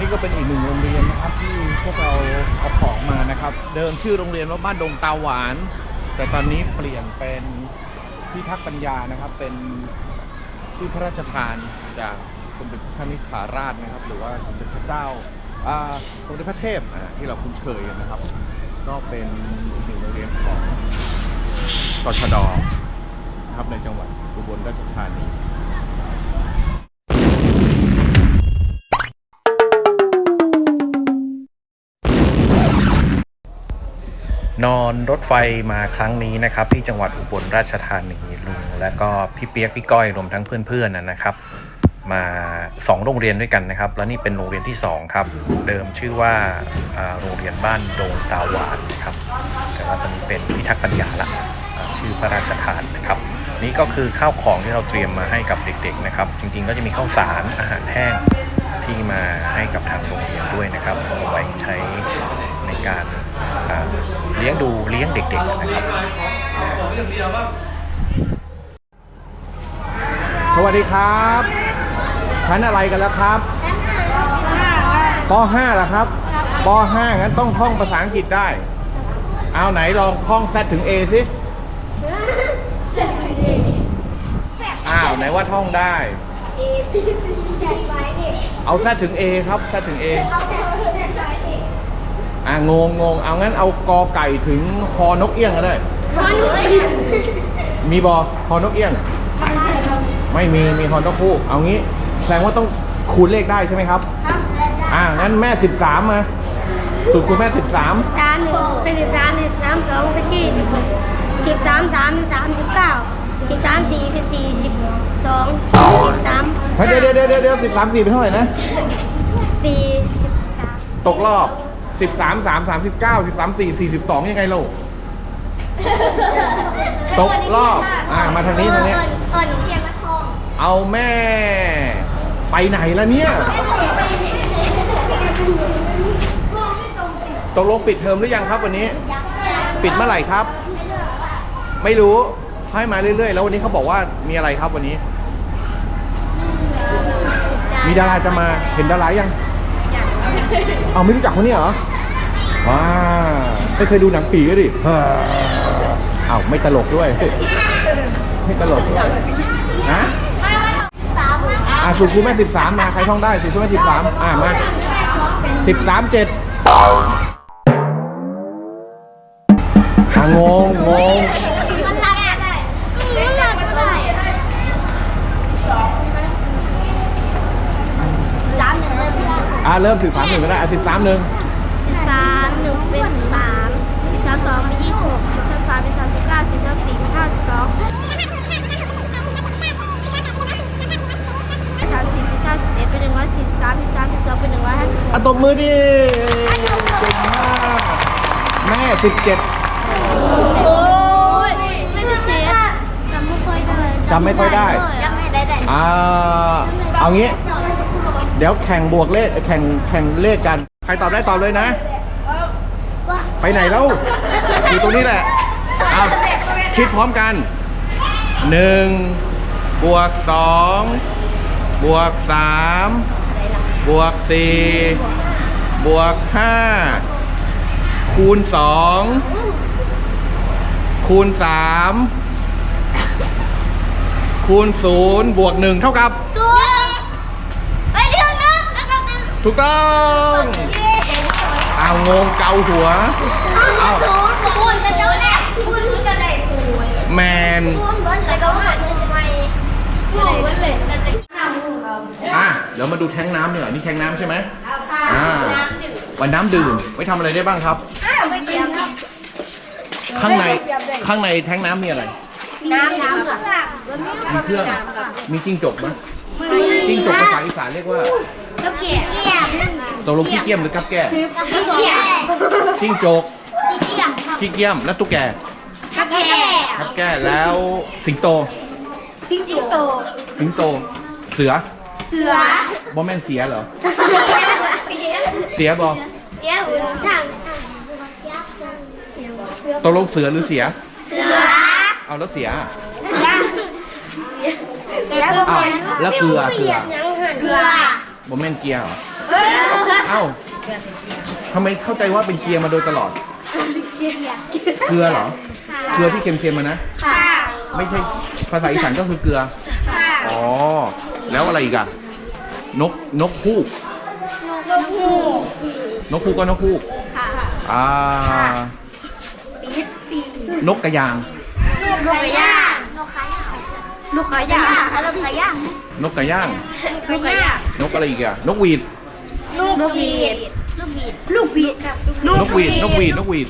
นี่ก็เป็นอีกหนึ่งโรงเรียนนะครับที่พวกเราเอาของมานะครับ เดิมชื่อโรงเรียนว่าบ้านดงตาหวาน แต่ตอนนี้เปลี่ยนเป็นพิทักษ์ปัญญานะครับ เป็นชื่อพระราชทานจากสมเด็จพระนิธิาราชนะครับ หรือว่าสมเด็จพระเจ้าอ่าสมเด็จพระเทพที่เราคุ้นเคยกันนะครับ ก็เป็นอีกหนึ่งโรงเรียนของตชดครับในจังหวัดอุบลราชธานี นอนรถไฟมาครั้งนี้นะครับ ที่จังหวัดอุบลราชธานีลุงและก็พี่เปียกพี่ก้อยรวมทั้งเพื่อนๆนะครับ มาสองโรงเรียนด้วยกันนะครับ แล้วนี่เป็นโรงเรียนที่สองครับ เดิมชื่อว่าโรงเรียนบ้านดงตาหวานนะครับ แต่ว่าตอนนี้เป็นพิทักษ์ปัญญาละชื่อพระราชทานนะครับ นี่ก็คือข้าวของที่เราเตรียมมาให้กับเด็กๆนะครับ จริงๆก็จะมีข้าวสารอาหารแห้งที่มาให้กับทางโรงเรียนด้วยนะครับเอาไว้ใช้ในการ เลี้ยงดูเลี้ยงเด็กๆนะครับสวัสดีครับชั้นอะไรกันแล้วครับป .5 เหรอครับป .5 งั้นต้องท่องภาษาอังกฤษได้ เอาไหนลองท่อง Z ถึง A สิอ้าวไหนว่าท่องได้ เอา Z ถึง A ครับ Z ถึง A อ่าง งงงเอางั้นเอากอไก่ถึงคอนกเอี้ยงก็ได้มีบอคอนกเอี้ยงไม่มีมีฮอนต้องคู่ เอางี้แสดงว่าต้องคูณเลขได้ใช่ไหมครับอ่างั้นแม่ 13 มา สูตรคุณแม่ 13 สามหนึ่งเป็นสิบสามสิบสามสองเป็นยี่สิบหกสิบสามสามเป็นสามสิบเก้าสิบสามสี่เป็นสี่สิบสองสิบสามเฮ้ยเดี๋ยวเดี๋ยวเดี๋ยวเดี๋ยวสิบสามสี่เป็นเท่าไหร่นะ สี่สิบสามตกรอบ สิบสามสามสามสิบเก้าสิบสามสี่สี่สิบสองยังไงลูกตกรอบอ่ามาทางนี้ทางนี้เอิญเอิญเทียนมาทองเอาแม่ ไปไหนล่ะเนี่ยตกลงปิดเทอมหรือยังครับวันนี้ ปิดเมื่อไหร่ครับ ไม่รู้ให้มาเรื่อยๆ แล้ววันนี้เขาบอกว่ามีอะไรครับวันนี้ มีดาราจะมาเห็นดารายังเอาไม่รู้จักคนนี้เหรอ ว้าไม่เคยดูหนังผีก็ดิเฮ้ออ้าวไม่ตลกด้วย ไม่ตลกด้วยฮะสามอ่าสูตรครูแม่สิบสามมาใครท่องได้สูตรครูแม่สิบสามอ่ามาสิบสามเจ็ดอ่างงงงมันรักได้มันรักได้สามหนึ่งเลยอ่าเริ่มสิบสามหนึ่งก็ได้อะสิบสามหนึ่งสิบสามหนึ่ง เป็นสิบสามสิบสามสองเป็นยี่สิบหกสิบสามสามเป็นสามสิบเก้าสิบสามสี่เป็นห้าสิบสองสามสิบสิบสามสิบเอ็ดเป็นหนึ่งร้อยสี่สิบสามสิบสามสิบสองเป็นหนึ่งร้อยห้าสิบหก อะตบมือดิเก่งมากแม่สิบเจ็ดโอ้ยไม่สิบเจ็ดจำไม่ค่อยได้จำไม่ค่อยได้จำไม่ได้ได้อ่าเอางี้ เดี๋ยวแข่งบวกเลขแข่งแข่งเลขกัน ใครตอบได้ตอบเลยนะ ไปไหนแล้วอยู่ตรงนี้แหละเอาคิดพร้อมกันหนึ่งบวกสองบวกสามบวกสี่บวกห้าคูณสองคูณสามคูณศูนย์บวกหนึ่งเท่ากับศูนย์ไปเรื่องนึงแล้วก็หนึ่งถูกต้อง เอางงเกาหัว เอาศูนย์ศูนย์เป็นเจ้าแน่ศูนย์ศูนย์จะได้ศูนย์แมนศูนย์เบิ้ลเลยก็หันทำไมศูนย์เบิ้ลเลยเราจะทำของเราอะเดี๋ยวมาดูแท้งน้ำเนี่ยนี่แท้งน้ำใช่ไหมอ่าวันน้ำดื่มไว้ทำอะไรได้บ้างครับ อ้าวไม่เกี่ยวครับข้างในข้างในแท้งน้ำมีอะไร น้ำน้ำกับมีเครื่อง มีจิ้งจกไหมจิ้งจกภาษาอีสานเรียกว่ากับเกี่ยวเกี่ยวต กลงขี้เกียมหรือกับแก่กับเกี่ยวจิ้งจกที่เกี่ยวครับขี้เกียมและตุ๊กแกกับเกี่ยวกับแก่แล้วสิงโต สิงโต สิงโต เสือ เสือบอแม่นเสียเหรอ เสียเสียบอเสียหุ่นทางตกลงเสือหรือเสีย เสือ เอาแล้วเสียเสืออ้าวแล้วเกลือเกลือยังหันเกลือบอแม่นเกียร์เหรอเกลื อเอ้าทำไมเข้าใจว่าเป็นเกียร์มาโดยตลอด เกลือเหรอ เกลือที่เค็มๆมานะ ค่ะไม่ใช่ภาษาอีสานก็คือเกลือค่ะอ๋อ แล้วอะไรอีกอะนกนกฮูกนกฮูกนกฮูกก็นกฮูกค่ะอ่าปี๊ดปีนกกระยาง นกกระย่าง นกขาย่างนกขาย่างนกขาย่างนกกระย่างนกกระย่างนกอะไรอีกอะนกหวีด ลูกบีด ลูกบีดลูกบีดครับนกหวีดนกหวีดนกหวีด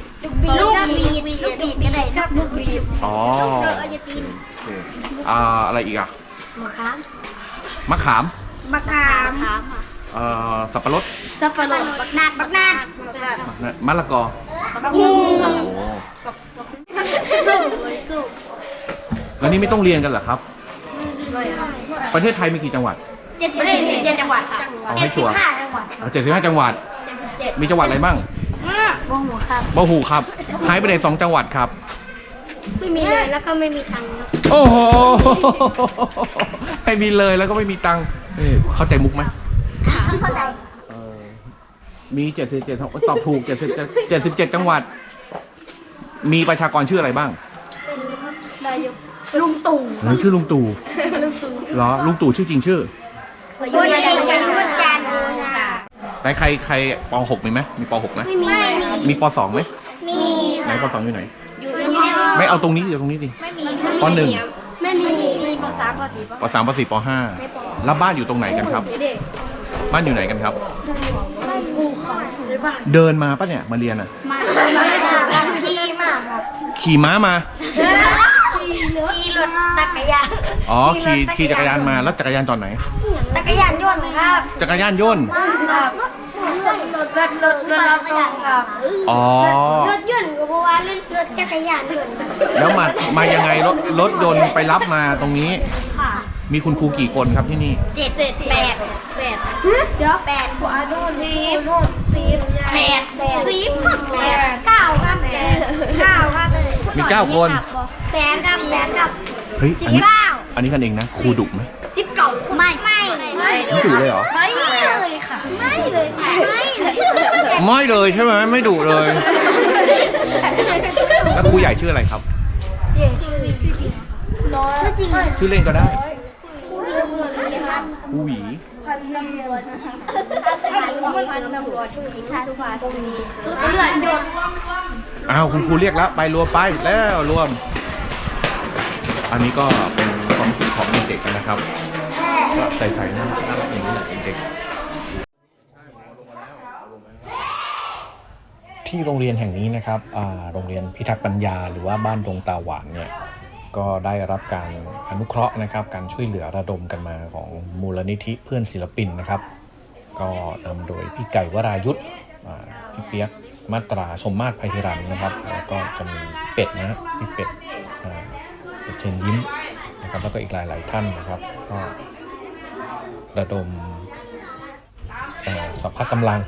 ลูกบีดลูกบีดก็ได้ครับลูกบีดอ๋อ เออจะกินโอเคอ่าอะไรอีกอะมะขามมะขามมะขามมะขามเอ่อสับปะรดสับปะรดบักนาดบักนาดมะละกอบักฮูโอ้โหสู้สู้แล้วนี่ไม่ต้องเรียนกันเหรอครับเลยครับประเทศไทยมีกี่จังหวัด เจ็ดสิบเจ็ดจังหวัดค่ะเอาให้ชัวร์ ห้าจังหวัดเจ็ดสิบห้าจังหวัด เจ็ดสิบเจ็ดมีจังหวัดอะไรบ้างวงหัวครับบาหูครับ หายไปไหนสองจังหวัดครับ ไม่มีเลยแล้วก็ไม่มีตังค์ครับโอ้โหให้มีเลยแล้วก็ไม่มีตังค์เอ้ยเข้าใจมุกไหมเข้าใจเออมีเจ็ดสิบเจ็ดตอบถูกเจ็ดสิบเจ็ดสิบเจ็ดจังหวัด มีประชากรชื่ออะไรบ้างนายกลุงตู่หรือชื่อลุงตู่เหรอลุงตู่ชื่อจริงชื่อ บนใจจะช่วยจานโอค่ะไหนใครใครปหกมีไหมมีปหกไหมไม่มีมีปสองไหมมีไหนปสองอยู่ไหน อยู่ในห้องไม่เอาตรงนี้เดี๋ยวตรงนี้ดิไม่มีปหนึ่งไม่มีมีปสามปสี่ปปสามปสี่ปห้าแล้วบ้านอยู่ตรงไหนกันครับเด็กบ้านอยู่ไหนกันครับกูขอหรือเปล่าเดินมาปะเนี่ยมาเรียนอะ มามาขี่มาครับขี่ม้ามาขี่ รถจักรยานอ๋อขี่ขี่จักรยานมาแล้วจักรยานตอนไหน จักรยานยนต์ครับจักรยานยนต์ครับรถรถรถรถรับส่งครับอ๋อรถยนต์ก็บอกว่ารถรถจักรยานยนต์แล้วมามายังไงรถรถยนต์ไปรับมาตรงนี้ค่ะมีคุณครูกี่คนครับที่นี่เจ็ดเจ็ดแปดแปดเดี๋ยวแปดขวาโน่นสิบสิบแปดสิบแปดเก้าครับแปดเก้าครับมีเก้าคนแปดครับแปดครับ เฮ้ยสิอับนนี้เก้าอันนี้กันเองนะ ครูดุไหมสิบเก้าไม่ไม่ไม่ไม่ดุเลยเหรอ ไม่เลยค่ะ ไม่เลยค่ะไม่เลยไม่เลยใช่ไหมไม่ดุเลย แล้วครูใหญ่ชื่ออะไรครับชื่อชื่อจริงชื่อจริงชื่อเล่นก็ได้ครับครูหวีพันตำรวจนะคะพันตำรวจที่ชาติฟาตรงนี้สุดเลือดยนต์อ้าวคุณครูเรียกแล้วไปรวมไปแล้วรวม อันนี้ก็เป็นความรู้สึกของเด็กๆนะครับ ก็ใส่ๆน่ารักน่ารักอย่างนี้แหละเด็กที่โรงเรียนแห่งนี้นะครับโรงเรียนพิทักษ์ปัญญา หรือว่าบ้านดงตาหวานเนี่ย ก็ได้รับการอนุเคราะห์นะครับ การช่วยเหลือระดมกันมาของมูลนิธิเพื่อนศิลปินนะครับ ก็นำโดยพี่ไก่วรายุทธ์พี่เปียกมาตราสมมาตรภัยรันนะครับ แล้วก็จะมีเป็ดนะฮะพี่เป็ด เชิญยิ้มนะครับแล้วก็อีกหลาย ๆ ท่านนะครับก็ระดมสัพพะกำลัง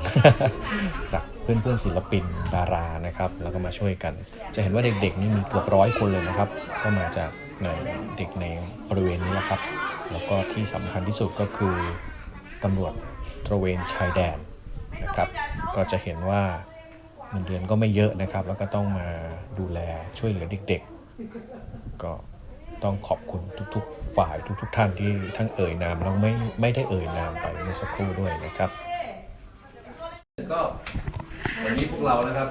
จากเพื่อนๆศิลปินดารานะครับ แล้วก็มาช่วยกัน จะเห็นว่าเด็ก ๆ นี่มีเกือบร้อยคนเลยนะครับ ก็มาจากในเด็กในบริเวณนี้แหละครับ แล้วก็ที่สำคัญที่สุดก็คือตำรวจตระเวนชายแดนนะครับ ก็จะเห็นว่าเงินเดือนก็ไม่เยอะนะครับ แล้วก็ต้องมาดูแลช่วยเหลือเด็ก ๆ ก็ ต้องขอบคุณทุกๆ ฝ่ายทุก ๆ ท่านที่ทั้งเอ่ยนามแล้วไม่ไม่ได้เอ่ยนามไปเมื่อสักครู่ด้วยนะครับ ก็วันนี้พวกเรานะครับ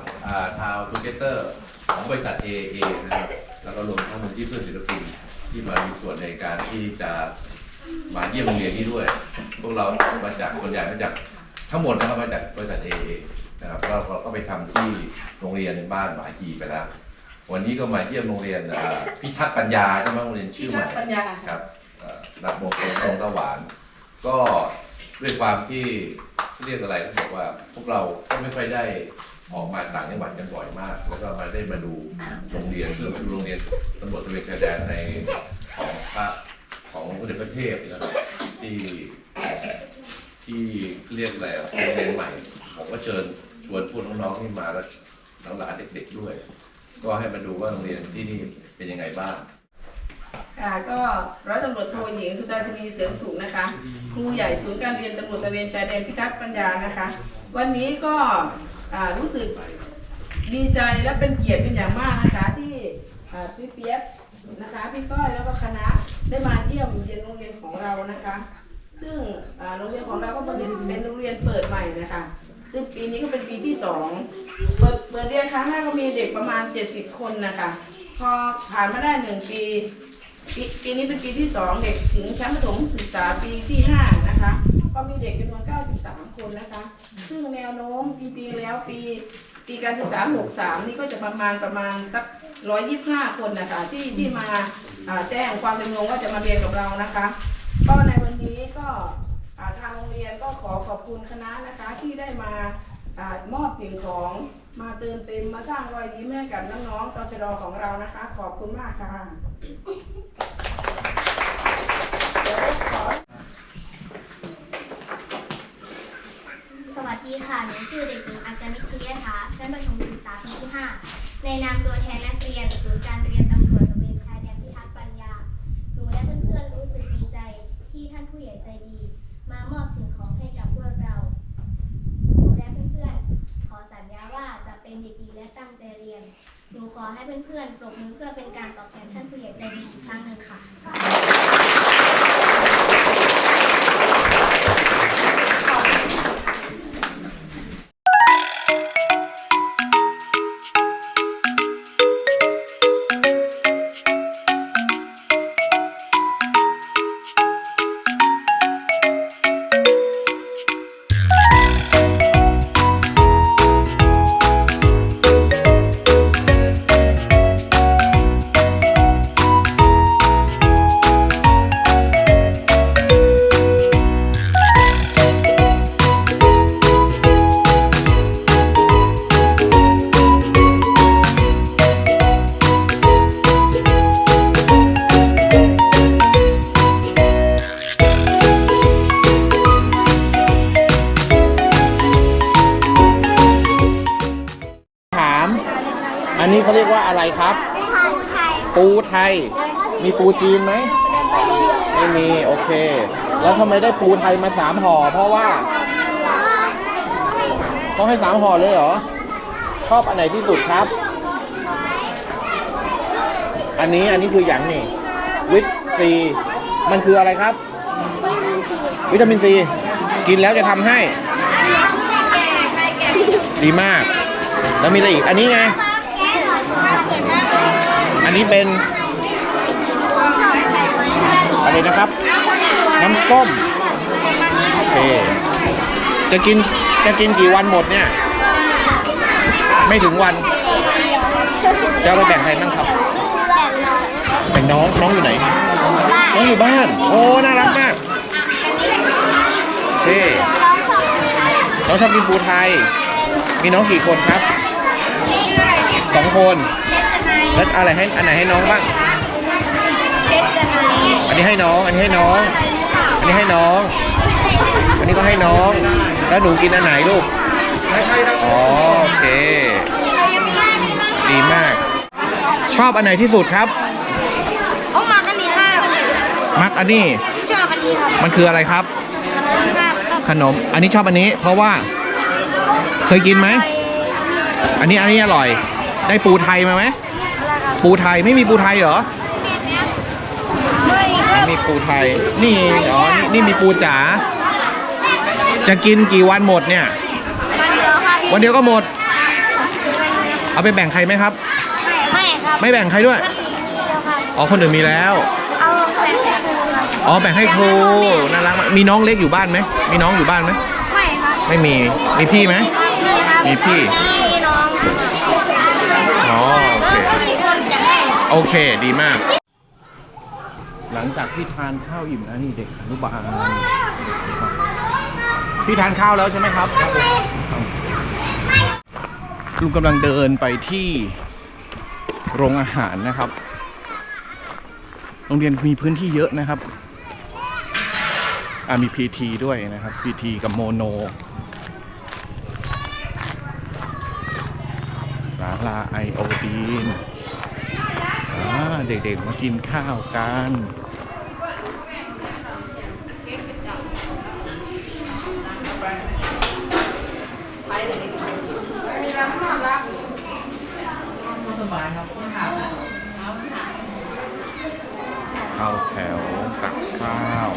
ทาวทูเกเตอร์ของบริษัท AA นะครับแล้วก็รวมทั้งมูลที่เพื่อนศิลปินที่มามีส่วนในการที่จะมาเยี่ยมโรงเรียนนี้ด้วย พวกเรามาจากส่วนใหญ่มาจากทั้งหมดนะครับมาจากบริษัท AA นะครับก็เราก็ไปทำที่โรงเรียนบ้านหมาฮีไปแล้ว วันนี้ก็มาเยี่ยมโรงเรียนอ่าพิทักษ์ปัญญาใช่ไหมโรงเรียนชื่อใหม่ปัญญาครับเอ่อรับโมงตรงตะหวาน ก็ด้วยความที่เรียกอะไรก็บอกว่า พวกเราก็ไม่ค่อยได้ออกมาต่างจังหวัดกันบ่อยมาก แล้วก็มาได้มาดูโรงเรียนเพื่อมาดูโรงเรียนตำรวจตระเวนชายแดนในของพระของพระเดชพระเทพนะครับที่ที่เรียกอะไรอะโรงเรียนใหม่ผมก็เชิญชวนพวกน้องๆที่มาแล้วน้องหลานเด็กๆด้วย ก็ให้มาดูว่าโรงเรียนที่นี่เป็นยังไงบ้าง ค่ะก็ร้อยตำรวจโทหญิงสุจาสินีเสริมสูงนะคะ ครูใหญ่ศูนย์การเรียนตำรวจตระเวนชายแดนพิทักษ์ปัญญานะคะ วันนี้ก็อ่ารู้สึกดีใจและเป็นเกียรติเป็นอย่างมากนะคะที่อ่าพี่เปียกนะคะพี่ก้อยแล้วก็คณะได้มาเยี่ยมเยียนโรงเรียนของเรานะคะ ซึ่งอ่าโรงเรียนของเราก็เป็นโรงเรียนเปิดใหม่นะคะ ซึ่งปีนี้ก็เป็นปีที่สองเปิดเปิดเรียนครั้งแรกก็มีเด็กประมาณ70คนนะคะพอผ่านมาได้หนึ่งปีปีปีนี้เป็นปีที่สองเด็กถึงชั้นประถมศึกษาปีที่ห้านะคะก็มีเด็กจำนวน93คนนะคะ ซึ่งแนวโน้มจริงๆแล้วปีปีการศึกษา63นี่ก็จะประมาณประมาณสัก125คนนะคะที่ที่มาแจ้งความจำนงว่าจะมาเรียนกับเรานะคะ ก็ในวันนี้ก็ ทางโรงเรียนก็ขอขอบคุณคณะนะคะที่ได้มาอมอบสิ่งของมาเติมเต็มมาสร้างรอยยิ้มให้กับน้องๆตชดของเรานะคะ ขอบคุณมากค่ะสวัสดีค่ะหนูชื่อเด็กหญิงอัญนิชเยถาชั้นประถมศึกษาปีที่ 5 ในนามตัวแทนนักเรียนศูนย์การเรียนตำรวจตระเวนชายแดนพิทักษ์ปัญญา หนูและเพื่อนๆรู้สึกดีใจที่ท่านผู้ใหญ่ใจดี มามอบสิ่งของให้กับพวกเราหนูและเพื่อนๆ ขอสัญญาว่าจะเป็นเด็กดีและตั้งใจเรียน หนูขอให้เพื่อนๆปรบมือเพื่อเป็นการตอบแทนท่านผู้ใหญ่ใจดีอีกครั้งหนึ่งค่ะ จีนไหมไม่มีโอเค แล้วทำไมได้ปูไทยมาสามห่อเพราะว่าต้องให้สามห่อเลยเหรอ ชอบอันไหนที่สุดครับ อันนี้อันนี้คืออย่างนี่วิตซีมันคืออะไรครับ วิตามินซีกินแล้วจะทำให้ ดีมาก แล้วมีอะไรอีก อันนี้ไง อันนี้เป็น อะไรนะครับ น้ำส้มโอเคจะกินจะกินกี่วันหมดเนี่ย ไม่ถึงวัน จะเอาไปแบ่งใครบ้างครับแบ่งน้องน้องอยู่ไหน น้องอยู่บ้าน โอ้น่ารักมากโอเคน้องชอบกินปูไทย มีน้องกี่คนครับสองคนแล้วอะไรให้อันไหนให้น้องบ้าง อันนี้ให้น้อง อันนี้ให้น้อง อันนี้ให้น้อง อันนี้ก็ให้น้อง แล้วหนูกินอันไหนลูกอ๋อโอเค ดีมาก ชอบอันไหนที่สุดครับ โอ้มากันดีค่ะมักอันนี้ ชอบอันนี้ครับมันคืออะไรครับครับขนม อันนี้ชอบอันนี้ เพราะว่า เคยกินไหม อันนี้อันนี้อร่อย ได้ปูไทยมาไหม ปูไทยไม่มีปูไทยเหรอ มีปูไทย นี่อ๋อนี่นี่มีปูจ๋า จะกินกี่วันหมดเนี่ยมันเดียวครับวันเดียวก็หมด เอาไปแบ่งใครไหมครับ ไม่ครับไม่แบ่งใครด้วย เดียวครับอ๋อ คนอื่นมีแล้ว เอาแบ่งให้ครูครับอ๋อ แบ่งให้ครู น่ารักมากมีน้องเล็กอยู่บ้านไหม มีน้องอยู่บ้านไหม ไม่ครับไม่มี มีพี่ไหม มีครับมีพี่ มีน้องอ๋อ โอเคก็มีคนจะให้โอเค ดีมาก หลังจากที่ทานข้าวอิ่มแล้วนี่เด็กอนุบาลพี่ทานข้าวแล้วใช่ไหมครับลุงกำลังเดินไปที่โรงอาหารนะครับ โรงเรียนมีพื้นที่เยอะนะครับมีพีทีด้วยนะครับพีทีกับโมโนศาลาไอโอดีน เด็กๆมากินข้าวกันเข้าแถวตักข้าว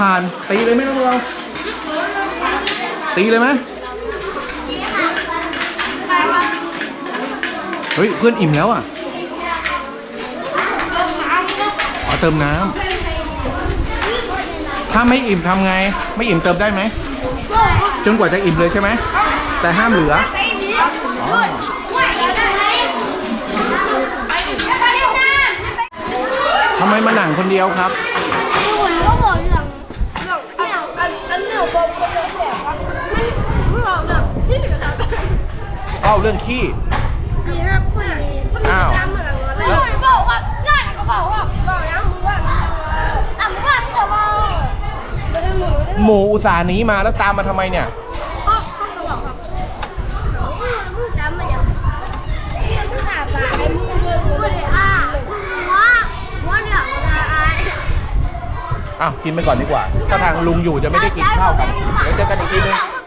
ผ่าน ตีเลยไหมน้องเรา ตีเลยไหมเฮ้ย เพื่อนอิ่มแล้วอะอ๋อเติมน้ำถ้าไม่อิ่มทำไง ไม่อิ่มเติมได้ไหมจนกว่าจะอิ่มเลยใช่ไหม แต่ห้ามเหลือทำไมมาหนังคนเดียวครับ เล่าเรื่องขี้มีครับคุณมีคุณมีน้ำเหมือนกันไม่รู้บอกว่าง่ายก็บอกว่าบอกน้ำมือว่าอะมือว่าไม่บอกไม่ได้หมูหมูอุตส่าห์หนีมาแล้วตามมาทำไมเนี่ยก็ก็จะบอกครับมือดำมาอย่างมือหนาบาไอ้มือมือมือเลยอะว่าว่าเนี่ยมันอะไรอ้าวกินไปก่อนดีกว่าถ้าทางลุงอยู่จะไม่ได้กินข้าวกัน เดี๋ยวเจอกันอีกทีนึง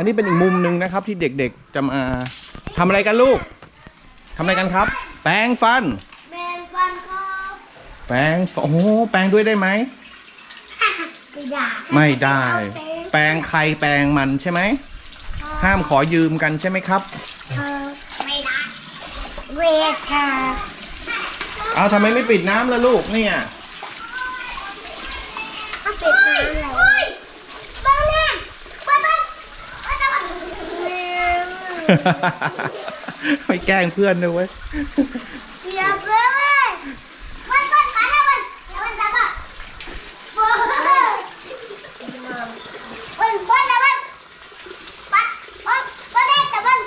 อันนี้เป็นอีกมุมหนึ่งนะครับที่เด็กๆจะมาทำอะไรกันลูกทำอะไรกันครับ แปรงฟัน แมงวันก็แปรงฟันโอ้โหแปรงด้วยได้ไหมไม่ได้ไม่ได้ แปรงใครแปรงมันใช่ไหม ห้ามขอยืมกันใช่ไหมครับเออไม่ได้เวทาเอาทำไมไม่ปิดน้ำล่ะลูกเนี่ย เอาปิดน้ำเลยบ้าแม่บ้าบ้าบ้าบ้า ไม่แกล้งเพื่อนด้วยเว้ยอย่าเพิ่งเลยวันวันมาแล้ววันวันจะบ้าวันวันวันนะวันวันวันวันเด็กแต่วัน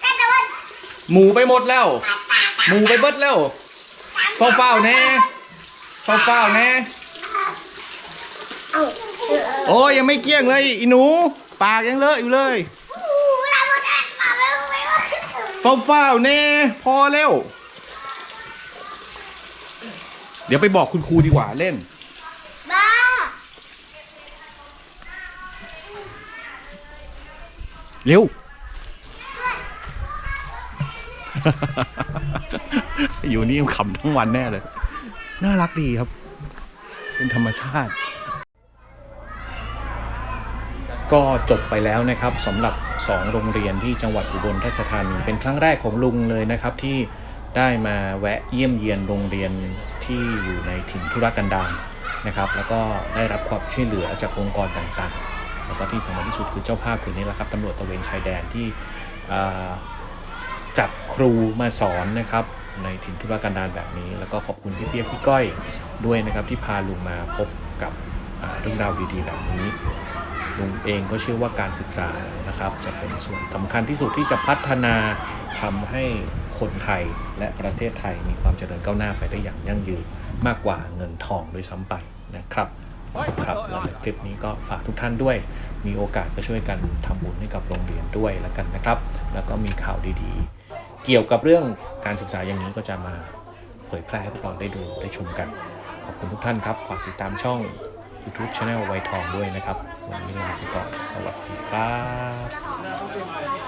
เด็กแต่วันหมูไปหมดแล้ว หมูไปเบิดแล้วเฝ้าเฝ้าๆแน่เฝ้าเฝ้าๆแน่เอาโอ้ยยังไม่เกลี้ยงเลยอีหนู ปากยังเลอะอยู่เลย เฝ้าเฝ้าๆแน่พอแล้ว เดี๋ยวไปบอกคุณครูดีกว่าเล่น บ้าเร็ว อยู่นี่ขำทั้งวันแน่เลย น่ารักดีครับ เป็นธรรมชาติ ก็จบไปแล้วนะครับสำหรับ 2 โรงเรียนที่จังหวัดอุบลราชธานีเป็นครั้งแรกของลุงเลยนะครับที่ได้มาแวะเยี่ยมเยียนโรงเรียนที่อยู่ในถิ่นธุรกันดารนะครับ แล้วก็ได้รับความช่วยเหลือจากองค์กรต่างๆ แล้วก็ที่สำคัญที่สุดคือเจ้าภาพคือนี่แหละครับตำรวจตะเวนชายแดนที่จัดครูมาสอนนะครับในถิ่นธุรกันดารแบบนี้ แล้วก็ขอบคุณพี่เปียกพี่ก้อยด้วยนะครับที่พาลุงมาพบกับเรื่องราวดีๆแบบนี้ ลุงเองก็เชื่อว่าการศึกษานะครับ จะเป็นส่วนสำคัญที่สุดที่จะพัฒนาทำให้คนไทยและประเทศไทยมีความเจริญก้าวหน้าไปได้อย่างยั่งยืนมากกว่าเงินทองด้วยซ้ำไปนะครับครับแล้วคลิปนี้ก็ฝากทุกท่านด้วย มีโอกาสก็ช่วยกันทำบุญให้กับโรงเรียนด้วยแล้วกันนะครับ แล้วก็มีข่าวดีๆ เกี่ยวกับเรื่องการศึกษาอย่างนี้ก็จะมาเผยแพร่ให้พวกเราได้ดูได้ชมกัน ขอบคุณทุกท่านครับ ฝากติดตามช่อง YouTube Channel ไวทองด้วยนะครับ วันนี้ลาไปก่อนสวัสดีครับ